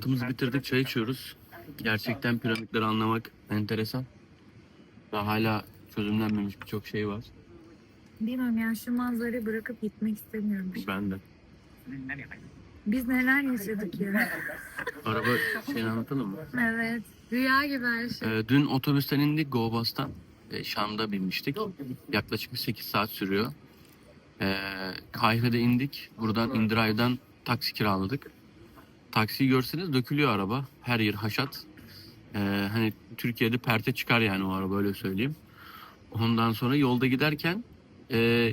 Kahvaltımızı bitirdik, çay içiyoruz. Gerçekten piramitleri anlamak enteresan. Daha hala çözümlenmemiş birçok şey var. Bilmiyorum ya şu manzarayı bırakıp gitmek istemiyorum. Ben de. Biz neler yaşadık ya. Araba şeyini anlatalım mı? evet. Rüya gibi her şey. Ee, dün otobüsten indik Go-Bus'tan. Ee, Şam'da binmiştik. Yaklaşık bir 8 saat sürüyor. Ee, Kahire'de indik. Buradan Indiray'dan taksi kiraladık. Taksiyi görseniz dökülüyor araba. Her yer haşat. Ee, hani Türkiye'de perte çıkar yani o araba öyle söyleyeyim. Ondan sonra yolda giderken e,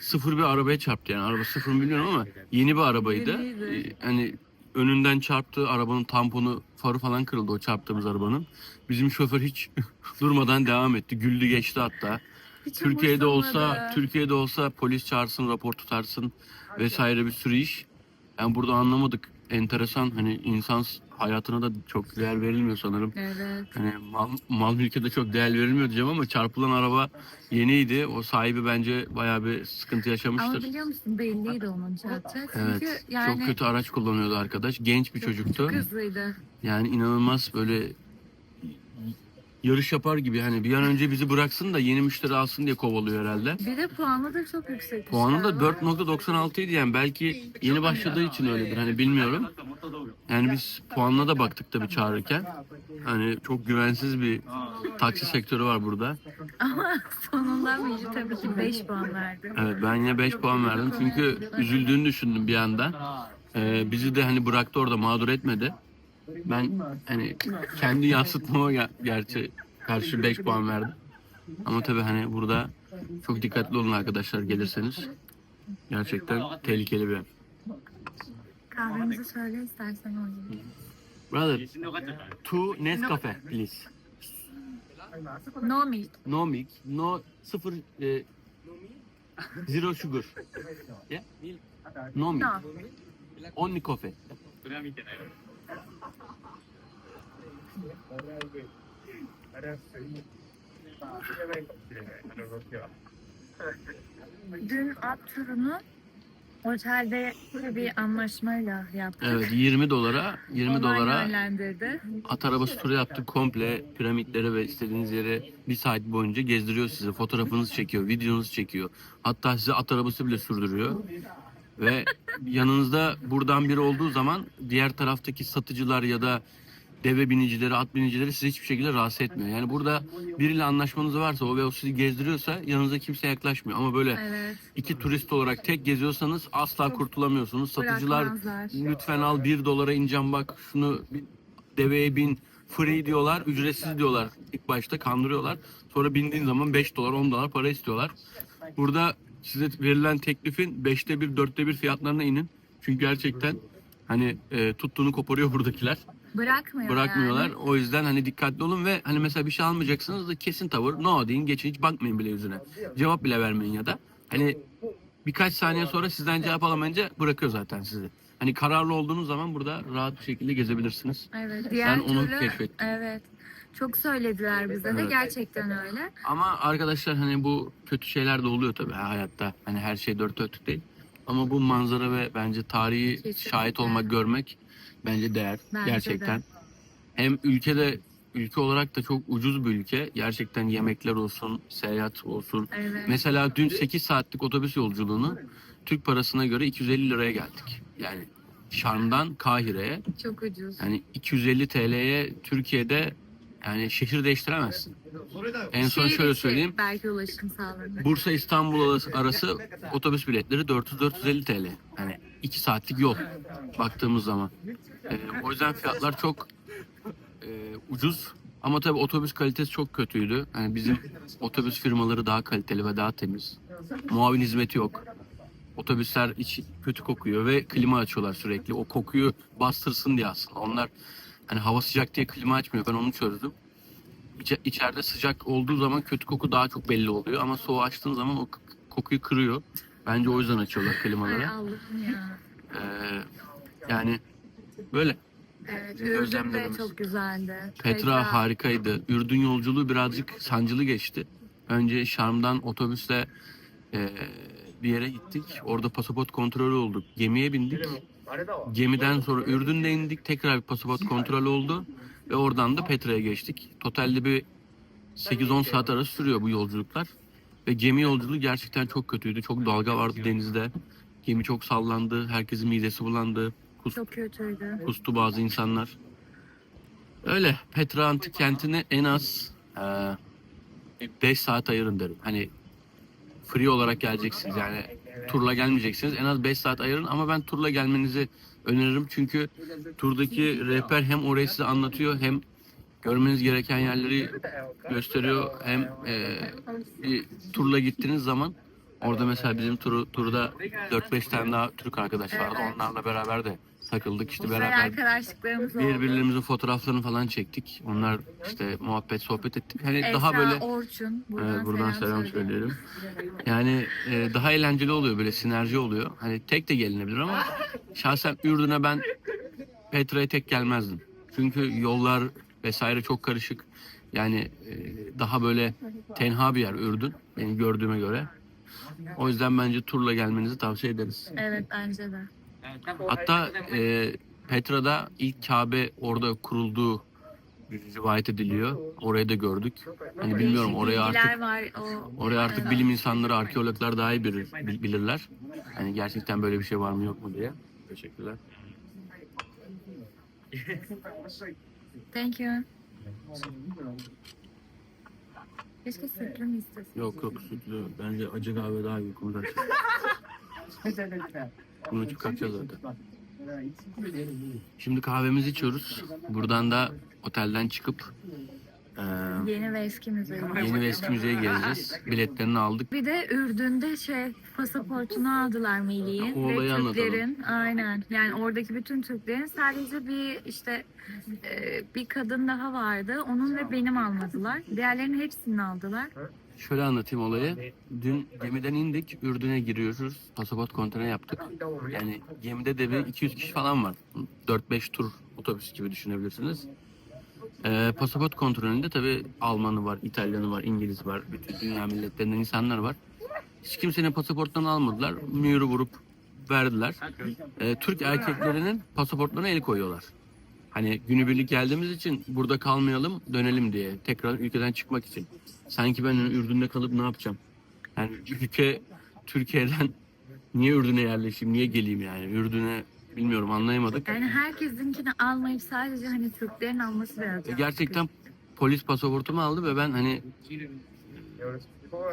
sıfır bir arabaya çarptı yani. Araba sıfır mı bilmiyorum ama yeni bir arabaydı. Ee, hani önünden çarptı. Arabanın tamponu, farı falan kırıldı o çarptığımız arabanın. Bizim şoför hiç durmadan devam etti. Güldü geçti hatta. Hiç Türkiye'de olsa. Türkiye'de olsa polis çağırsın, rapor tutarsın vesaire bir sürü iş. Yani burada anlamadık. Enteresan hani insan hayatına da çok değer verilmiyor sanırım. Evet. Hani mal, mal mülke de çok değer verilmiyor diyeceğim ama çarpılan araba yeniydi. O sahibi bence bayağı bir sıkıntı Ama yaşamıştır. biliyor musun belliydi onun çarptığı. Çünkü Evet. yani Çok kötü araç kullanıyordu arkadaş. Genç bir çocuktu. çok hızlıydı. Yani inanılmaz böyle yarış yapar gibi hani bir an önce bizi bıraksın da yeni müşteri alsın diye kovalıyor herhalde. Bir de puanı da çok yüksek. Puanı da 4.96 idi yani belki yeni başladığı için öyledir hani bilmiyorum. Yani biz puanına da baktık tabii çağırırken. Hani çok güvensiz bir taksi sektörü var burada. Ama sonunda Mecid tabii ki 5 puan verdi. Evet ben yine 5 puan verdim çünkü üzüldüğünü düşündüm bir anda. Ee, bizi de hani bıraktı orada mağdur etmedi. Ben hani kendi yansıtmama ger- gerçi karşı 5 puan verdim. Ama tabii hani burada çok dikkatli olun arkadaşlar gelirseniz. Gerçekten tehlikeli bir yer. Kahvemizi söyle istersen oynayayım. Brother, two Nescafe please. No milk. No milk, no sıfır e, zero sugar. Yeah? No milk. No. Only coffee. 'Dün at turunu otelde bir anlaşmayla yaptık. Evet 20 dolara 20 Onlar dolara yönlendirdi. at arabası turu yaptık komple piramitleri ve istediğiniz yere bir saat boyunca gezdiriyor sizi. Fotoğrafınızı çekiyor, videonuzu çekiyor. Hatta size at arabası bile sürdürüyor. Ve yanınızda buradan biri olduğu zaman diğer taraftaki satıcılar ya da deve binicileri, at binicileri sizi hiçbir şekilde rahatsız etmiyor. Yani burada biriyle anlaşmanız varsa o ve o sizi gezdiriyorsa yanınıza kimse yaklaşmıyor. Ama böyle Evet. iki turist olarak tek geziyorsanız asla kurtulamıyorsunuz. Satıcılar lütfen al bir dolara ineceğim bak şunu deveye bin free diyorlar ücretsiz diyorlar ilk başta kandırıyorlar. Sonra bindiğin zaman 5 dolar 10 dolar para istiyorlar. Burada size verilen teklifin 5'te 1 4'te 1 fiyatlarına inin. Çünkü gerçekten hani e, tuttuğunu koparıyor buradakiler. Bırakmıyor Bırakmıyorlar. yani. O yüzden hani dikkatli olun ve hani mesela bir şey almayacaksınız da kesin tavır no deyin geçin hiç bakmayın bile yüzüne. Cevap bile vermeyin ya da. Hani birkaç saniye sonra sizden cevap alamayınca bırakıyor zaten sizi. Hani kararlı olduğunuz zaman burada rahat bir şekilde gezebilirsiniz. Evet. Diğer onu türlü, keşfettim. Evet. Çok söylediler bize de gerçekten öyle. Ama arkadaşlar hani bu kötü şeyler de oluyor tabii hayatta. Hani her şey dört dörtlük değil. Ama bu manzara ve bence tarihi Kesinlikle. şahit olmak, görmek bence değer. Bence gerçekten. de. Hem ülkede ülke olarak da çok ucuz bir ülke. Gerçekten yemekler olsun, seyahat olsun. Evet. Mesela dün 8 saatlik otobüs yolculuğunu Türk parasına göre 250 liraya geldik. Yani Şarm'dan Kahire'ye Çok ucuz. yani 250 TL'ye Türkiye'de yani şehir değiştiremezsin. En son şöyle içi söyleyeyim. Belki ulaşım sağlanır. Bursa İstanbul arası- otobüs biletleri 400-450 TL. Yani 2 saatlik yol baktığımız zaman. Ee, o yüzden fiyatlar çok e, ucuz. Ama tabii otobüs kalitesi çok kötüydü. Yani bizim otobüs firmaları daha kaliteli ve daha temiz. Muavin hizmeti yok. Otobüsler iç kötü kokuyor ve klima açıyorlar sürekli. O kokuyu bastırsın diye aslında. Onlar hani hava sıcak diye klima açmıyor. Ben onu çözdüm. İçe, içeride sıcak olduğu zaman kötü koku daha çok belli oluyor. Ama soğuğu açtığın zaman o kokuyu kırıyor. Bence o yüzden açıyorlar Ay klimaları. Allah'ım ya. Ee, yani böyle. Evet. Ürdün de gözlemlerimiz. çok güzeldi. Petra harikaydı. Ürdün yolculuğu birazcık sancılı geçti. Önce Şarm'dan otobüsle e, bir yere gittik. Orada pasaport kontrolü olduk. Gemiye bindik. Gemiden sonra Ürdün'de indik. Tekrar bir pasaport kontrolü oldu. Ve oradan da Petra'ya geçtik. Totalde bir 8-10 saat arası sürüyor bu yolculuklar. Ve gemi yolculuğu gerçekten çok kötüydü. Çok dalga vardı denizde. Gemi çok sallandı. Herkesin midesi bulandı. Kus, Çok kötüydü. kustu bazı insanlar. Öyle. Petra Antik Kenti'ne en az 5 saat ayırın derim. Hani free olarak geleceksiniz yani turla gelmeyeceksiniz. En az 5 saat ayırın ama ben turla gelmenizi öneririm. Çünkü turdaki rehber hem orayı size anlatıyor hem görmeniz gereken yerleri gösteriyor. Hem e, bir turla gittiğiniz zaman orada mesela bizim turu, turda 4-5 tane daha Türk arkadaş vardı. Onlarla beraber de takıldık. işte Güzel beraber arkadaşlıklarımız oldu. birbirlerimizin fotoğraflarını falan çektik. Onlar işte muhabbet sohbet ettik. Hani Esra, daha böyle Orçun. Buradan, Evet, buradan selam söyleyelim. söyleyelim. Yani e, daha eğlenceli oluyor böyle sinerji oluyor. Hani tek de gelinebilir ama şahsen Ürdün'e ben Petra'ya tek gelmezdim. Çünkü yollar vesaire çok karışık. Yani e, daha böyle tenha bir yer Ürdün benim gördüğüme göre. O yüzden bence turla gelmenizi tavsiye ederiz. Evet bence de. Hatta e, Petra'da ilk Kabe orada kurulduğu rivayet ediliyor. Orayı da gördük. Hani bilmiyorum oraya artık var. O, Oraya artık bilim insanları, arkeologlar daha iyi bilir, bil- bilirler. Hani gerçekten böyle bir şey var mı yok mu diye. Teşekkürler. Thank you. Keşke sütlü mü istesin? Yok yok sütlü. Bence acı kahve daha iyi konuda. Bunu içip kalkacağız zaten. Şimdi kahvemizi içiyoruz. Buradan da otelden çıkıp eee, Yeni ve eski müze. yeni ve eski müzeye geleceğiz. Biletlerini aldık. Bir de Ürdün'de şey pasaportunu aldılar Melih'in O olayı ve anlatalım. Türklerin aynen yani oradaki bütün Türklerin sadece bir işte e, bir kadın daha vardı onun ve benim almadılar diğerlerinin hepsini aldılar Şöyle anlatayım olayı. Dün gemiden indik, Ürdün'e giriyoruz. Pasaport kontrolü yaptık. Yani gemide de bir 200 kişi falan var. 4-5 tur otobüs gibi düşünebilirsiniz. Ee, pasaport kontrolünde tabii Almanı var, İtalyanı var, İngiliz var, bütün dünya milletlerinden insanlar var. Hiç kimsenin pasaportlarını almadılar. Mühürü vurup verdiler. Ee, Türk erkeklerinin pasaportlarına el koyuyorlar. Hani günübirlik geldiğimiz için burada kalmayalım, dönelim diye. Tekrar ülkeden çıkmak için. Sanki ben Ürdün'de kalıp ne yapacağım? Yani ülke Türkiye'den niye Ürdün'e yerleşeyim, niye geleyim yani? Ürdün'e bilmiyorum anlayamadık. yani herkesinkini almayıp sadece hani Türklerin alması biraz E, Gerçekten polis pasaportumu aldı ve ben hani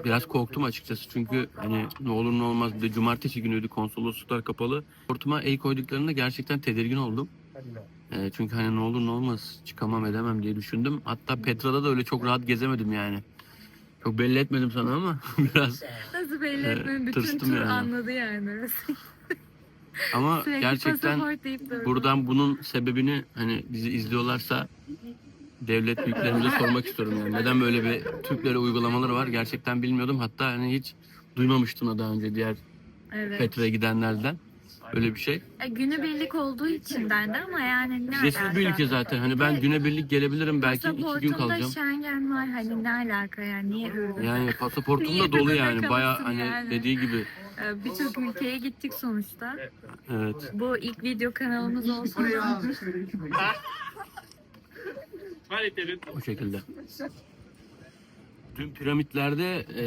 biraz korktum açıkçası. Çünkü hani ne olur ne olmaz bir de cumartesi günüydü konsolosluklar kapalı. Pasaportuma el koyduklarında gerçekten tedirgin oldum. E, çünkü hani ne olur ne olmaz çıkamam edemem diye düşündüm. Hatta Petra'da da öyle çok rahat gezemedim yani. Çok belli etmedim sana ama biraz nasıl belli Evet, etmem bütün tur yani. anladı yani ama sürekli gerçekten pasaport deyip durdu. buradan bunun sebebini hani bizi izliyorlarsa devlet büyüklerimize sormak istiyorum yani. Neden böyle bir Türklere uygulamaları var gerçekten bilmiyordum. Hatta hani hiç duymamıştım da daha önce diğer evet. Petra'ya gidenlerden öyle bir şey. E, günübirlik olduğu içinden de ama yani ne Vizesiz alaka? bir ülke zaten. Hani ben günebirlik gelebilirim belki iki gün Pasaportumda kalacağım. Schengen var hani ne alaka yani niye Ürdün? Yani pasaportum Niye da dolu yani. Baya hani yani? dediği gibi. Ee, Birçok ülkeye gittik sonuçta. Evet. Bu ilk video kanalımız olsun. O şekilde. Dün piramitlerde e,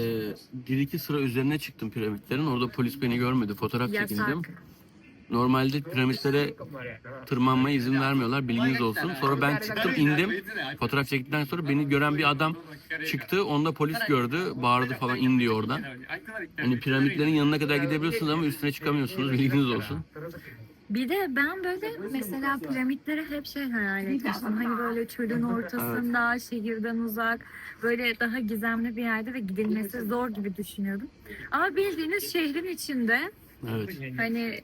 bir iki sıra üzerine çıktım piramitlerin. Orada polis beni görmedi. Fotoğraf çekindim. Normalde piramitlere tırmanmaya izin vermiyorlar. Bilginiz olsun. Sonra ben çıktım indim. Fotoğraf çektikten sonra beni gören bir adam çıktı. Onda polis gördü. Bağırdı falan in diyor oradan. Hani piramitlerin yanına kadar gidebiliyorsunuz ama üstüne çıkamıyorsunuz. Bilginiz olsun. Bir de ben böyle mesela piramitleri hep şey hayal etmiştim. Hani böyle çölün ortasında, şehirden uzak, böyle daha gizemli bir yerde ve gidilmesi zor gibi düşünüyordum. Ama bildiğiniz şehrin içinde Evet. Hani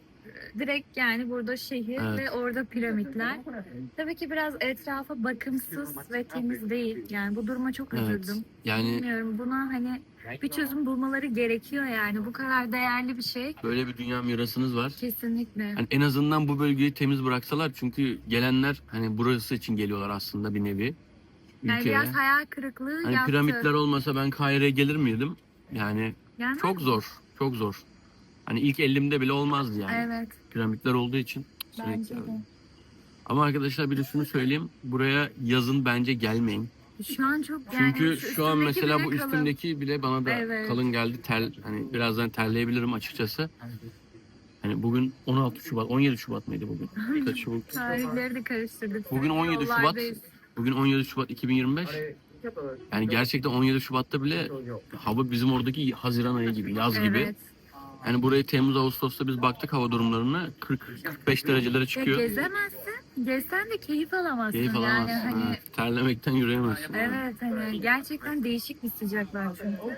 direkt yani burada şehir Evet. ve orada piramitler. Tabii ki biraz etrafa bakımsız ve temiz değil. Yani bu duruma çok Evet. üzüldüm. Yani Bilmiyorum buna hani bir çözüm bulmaları gerekiyor yani. Bu kadar değerli bir şey. böyle bir dünya mirasınız var. Kesinlikle. Hani en azından bu bölgeyi temiz bıraksalar çünkü gelenler hani burası için geliyorlar aslında bir nevi. Yani Ülkeye. biraz hayal kırıklığı Hani yaptı. piramitler olmasa ben Kahire'ye gelir miydim? Yani Yani, çok zor, çok zor. Hani ilk elimde bile olmazdı yani. Evet. Piramitler olduğu için Bence de. Ama arkadaşlar bir de şunu söyleyeyim. Buraya yazın bence gelmeyin. Şu an çok yani Çünkü şu an üstündeki mesela bile bu kalın. üstümdeki bile bana da Evet. kalın geldi. Tel hani birazdan terleyebilirim açıkçası. Hani bugün 16 Şubat, 17 Şubat mıydı bugün? Kaç Şubat? Tarihleri de karıştırdık. Bugün 17 Şubat. Yollardayız. Bugün 17 Şubat 2025. Yani gerçekten 17 Şubat'ta bile hava bizim oradaki Haziran ayı gibi, yaz gibi. Evet. Yani burayı Temmuz Ağustos'ta biz baktık hava durumlarına 40 45 derecelere Ya çıkıyor. gezemezsin. Gezsen de keyif alamazsın. Keyif Yani alamazsın. hani ha. Terlemekten yürüyemezsin. Evet hani gerçekten değişik bir sıcaklar çünkü.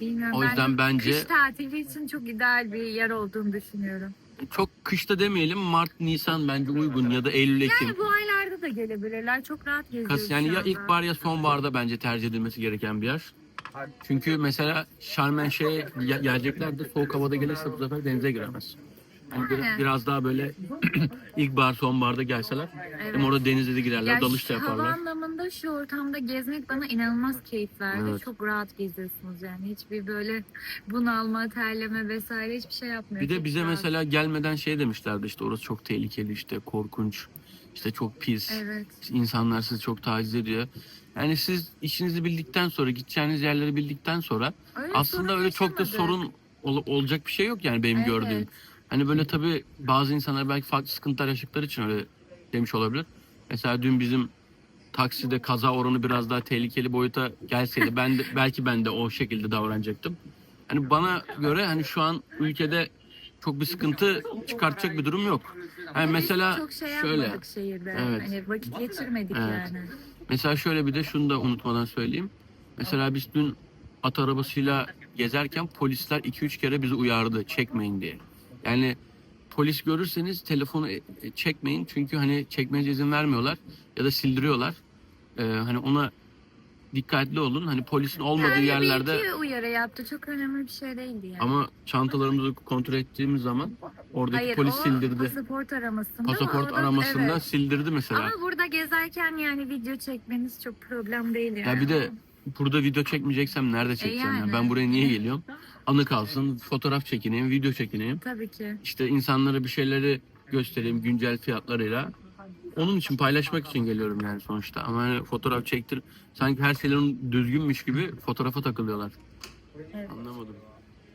Bilmiyorum O yüzden ben bence kış tatili için çok ideal bir yer olduğunu düşünüyorum. çok kışta demeyelim Mart, Nisan bence uygun ya da Eylül, Ekim. Yani bu aylarda da gelebilirler. Çok rahat geziyoruz Kas yani ya ilkbahar ya sonbaharda bence tercih edilmesi gereken bir yer. Çünkü mesela Şarmen şeye ge- gelecekler de soğuk havada gelirse bu sefer denize giremez. Yani bir- biraz daha böyle ilkbahar sonbaharda gelseler Evet. hem orada denize de girerler, Ya dalış da şu Hava yaparlar. anlamında şu ortamda gezmek bana inanılmaz keyif verdi. Evet. Çok rahat geziyorsunuz yani. Hiçbir böyle bunalma, terleme vesaire hiçbir şey yapmıyor. Bir de Çok bize rahat. mesela gelmeden şey demişlerdi işte orası çok tehlikeli işte korkunç işte çok pis. Evet. İşte insanlar sizi çok taciz ediyor. Yani siz işinizi bildikten sonra gideceğiniz yerleri bildikten sonra Öyle aslında öyle çok da sorun ol- olacak bir şey yok yani benim Evet. gördüğüm. Hani böyle tabii bazı insanlar belki farklı sıkıntılar yaşadıkları için öyle demiş olabilir. Mesela dün bizim takside kaza oranı biraz daha tehlikeli boyuta gelseydi ben de belki ben de o şekilde davranacaktım. Hani bana göre hani şu an ülkede çok bir sıkıntı çıkartacak bir durum yok. Hani Biz mesela çok şey şöyle şehirde. Evet. Hani vakit geçirmedik Evet. yani. Mesela şöyle bir de şunu da unutmadan söyleyeyim. Mesela biz dün at arabasıyla gezerken polisler 2-3 kere bizi uyardı çekmeyin diye. Yani polis görürseniz telefonu e, çekmeyin çünkü hani çekmenize izin vermiyorlar ya da sildiriyorlar. Ee, hani ona dikkatli olun. Hani polisin olmadığı Yani yerlerde bir iki uyarı yaptı. Çok önemli bir şey değildi yani. ama çantalarımızı kontrol ettiğimiz zaman oradaki Hayır, polis o sildirdi. pasaport aramasında. Pasaport o da- aramasında evet. sildirdi mesela. Ama burada gezerken yani video çekmeniz çok problem değil yani. Ya bir de burada video çekmeyeceksem nerede çekeceğim? ya? yani. Ben buraya niye geliyorum? Anı kalsın, fotoğraf çekineyim, video çekineyim. Tabii ki. İşte insanlara bir şeyleri göstereyim güncel fiyatlarıyla. Onun için paylaşmak için geliyorum yani sonuçta. Ama hani fotoğraf çektir sanki her şeylerin düzgünmüş gibi fotoğrafa takılıyorlar. Evet. Anlamadım.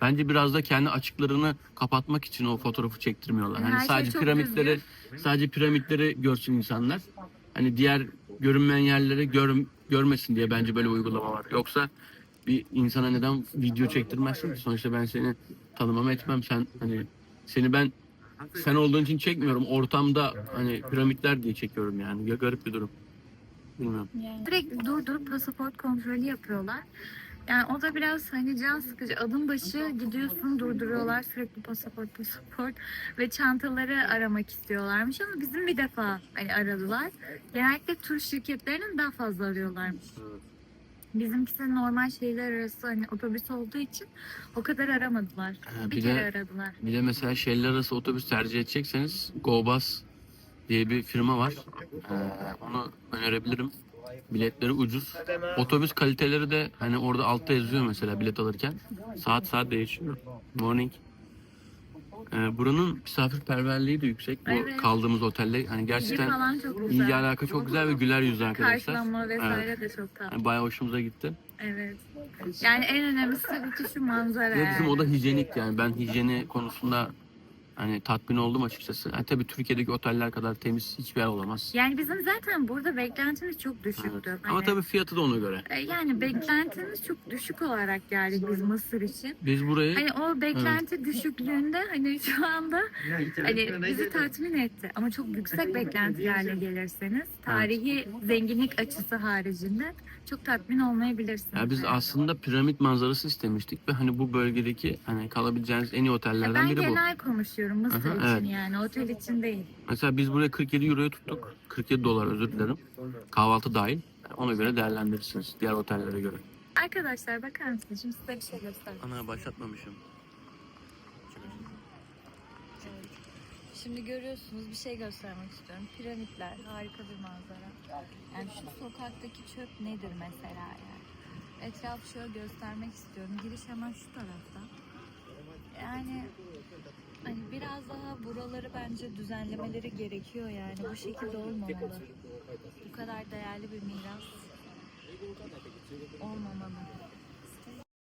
Bence biraz da kendi açıklarını kapatmak için o fotoğrafı çektirmiyorlar. Hani Her şey sadece çok piramitleri sadece piramitleri görsün insanlar. Hani diğer görünmeyen yerleri gör, görmesin diye bence böyle uygulama var. Yoksa bir insana neden video çektirmezsin ki? Sonuçta ben seni tanımam etmem. Sen hani seni ben sen olduğun için çekmiyorum. Ortamda hani piramitler diye çekiyorum yani. Ya garip bir durum. Bilmiyorum. Yani. Sürekli durdurup pasaport kontrolü yapıyorlar. Yani o da biraz hani can sıkıcı. Adım başı gidiyorsun durduruyorlar sürekli pasaport pasaport ve çantaları aramak istiyorlarmış ama bizim bir defa hani aradılar. Genellikle tur şirketlerinin daha fazla arıyorlarmış. Bizimkisi normal şehirler arası hani otobüs olduğu için o kadar aramadılar. Ha, bir, bir kere de- aradılar. Bir de mesela şehirler arası otobüs tercih edecekseniz GoBus diye bir firma var. Ee, onu önerebilirim. Biletleri ucuz. Otobüs kaliteleri de hani orada altta yazıyor mesela bilet alırken. Saat saat değişiyor. Morning. Ee, buranın misafirperverliği de yüksek. Bu Evet. kaldığımız otelde hani İlgi gerçekten falan çok ilgi güzel. alaka çok güzel ve güler yüzlü arkadaşlar. Karşılama vesaire de çok tatlı. Yani bayağı hoşumuza gitti. Evet. Yani en önemlisi tabii ki şu manzara. Ve bizim yani. oda hijyenik yani ben hijyeni konusunda hani tatmin oldum açıkçası. Yani tabii Türkiye'deki oteller kadar temiz hiçbir yer olamaz. Yani bizim zaten burada beklentimiz çok Evet. düşüktü. Ama Hani, tabii fiyatı da ona göre. e, yani beklentimiz çok düşük olarak geldik biz Mısır için. Biz burayı Hani o beklenti düşüklüğünde hani şu anda hani bizi tatmin etti. Ama çok yüksek beklentilerle gelirseniz tarihi zenginlik açısı haricinde çok tatmin olmayabilirsiniz. ya biz aslında piramit manzarası istemiştik ve hani bu bölgedeki hani kalabileceğiniz en iyi otellerden ben biri bu. genel konuşuyorum Mısır Aha, için evet. yani otel için değil. Mesela biz buraya 47 euroya tuttuk. 47 dolar özür dilerim. Kahvaltı dahil. Ona göre değerlendirirsiniz diğer otellere göre. Arkadaşlar bakar mısınız? Şimdi size bir şey göstereyim. Ana başlatmamışım. Şimdi görüyorsunuz bir şey göstermek istiyorum. Piramitler harika bir manzara. Yani şu sokaktaki çöp nedir mesela yani? Etrafı şöyle göstermek istiyorum. Giriş hemen şu tarafta. Yani Hani biraz daha buraları bence düzenlemeleri gerekiyor yani. Bu şekilde olmamalı. Bu kadar değerli bir miras olmamalı.